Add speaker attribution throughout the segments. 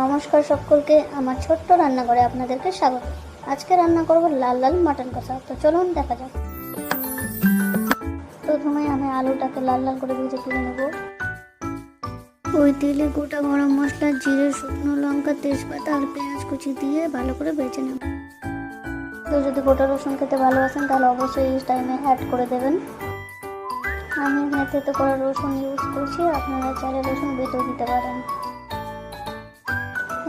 Speaker 1: নমস্কার সকলকে, আমার ছোট্ট রান্নাঘরে আপনাদেরকে স্বাগত। আজকে রান্না করব লাল লাল মাটন কষা। তো চলুন, দেখা যাক। প্রথমে আমি আলুটাকে লাল লাল করে ভেজে তুলে নেব। ওই তেলে গোটা গরম মশলা, জিরে, শুকনো লঙ্কা, তেজপাতা আর পেঁয়াজ কুচি দিয়ে ভালো করে বেছে নেব। তো যদি গোটা রসুন খেতে ভালোবাসেন, তাহলে অবশ্যই এই টাইমে অ্যাড করে দেবেন। আমি এখানে তেতো করা রসুন ইউজ করছি, আপনারা চাইলে রসুন বেটেও দিতে পারেন।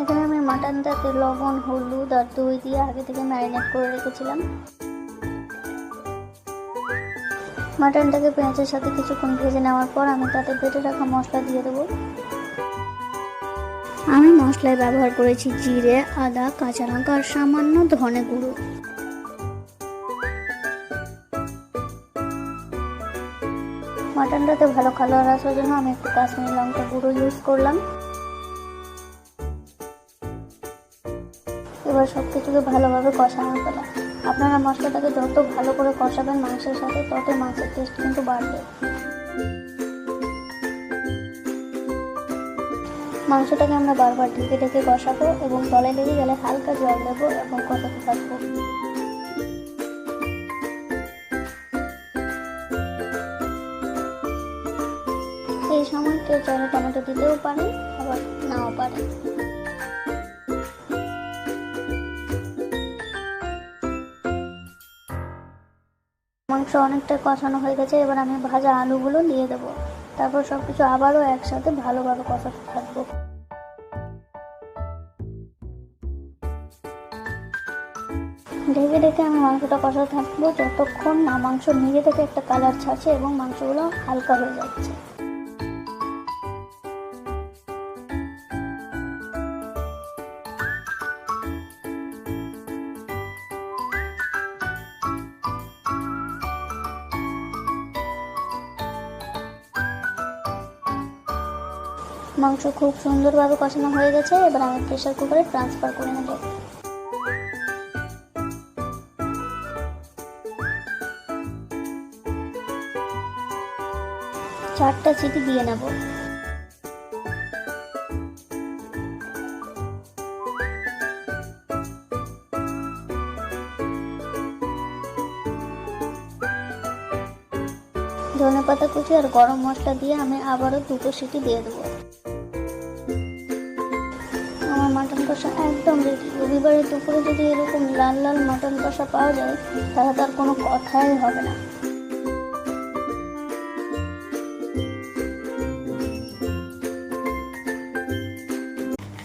Speaker 1: এখানে আমি মাটনটাতে লবণ, হলুদ আর দই দিয়ে আগে থেকে ম্যারিনেট করে রেখেছিলাম। মাটনটাকে পেঁয়াজের সাথে কিছুক্ষণ ভেজে নেওয়ার পর আমি তাতে বেটে রাখা মশলা দিয়ে দেবো। আমি মশলায় ব্যবহার করেছি জিরে, আদা, কাঁচা লঙ্কা আর সামান্য ধনে গুঁড়ো। মাটনটাতে ভালো কালার আসার জন্য আমি একটু কাশ্মীরি লঙ্কা গুঁড়ো ইউজ করলাম। এবার সব কিছুকে ভালোভাবে কষানো ফেলা আপনারা মশলাটাকে যত ভালো করে কষাবেন মাংসের সাথে, তত মাংসের টেস্ট কিন্তু বাড়বে। মাংসটাকে আমরা বারবার ঢেকে ঢেকে কষাবো এবং তলে লেগে গেলে হালকা জল দেবো এবং কষাতে থাকব। এই সময় কেউ চাইলে টমেটো দিতেও পারে আবার নাও পারে মাংস অনেকটা কষানো হয়ে গেছে, এবার আমি ভাজা আলুগুলো দিয়ে দেবো। তারপর সব কিছু আবারও একসাথে ভালোভাবে কষাতে থাকব। ঢেকে ঢেকে আমি মাংসটা কষাতে থাকব। যতক্ষণ না মাংস নিজে থেকে একটা কালার ছাড়ছে এবং মাংসগুলো হালকা হয়ে যাচ্ছে। মাংস খুব সুন্দরভাবে কষানো হয়ে গেছে, এবার আমি প্রেশার কুকারে ট্রান্সফার করে নেব। চারটা সিটি দিয়ে নেব। ধনে পাতা কুচি আর গরম মশলা দিয়ে আমি আবারও দুটো সিটি দিয়ে দেবো। কষা একদম রবিবারের দুপুরে যদি এরকম লাল লাল মাটন কষা পাওয়া যায়, তাহলে তার কোনো কথাই হবে না।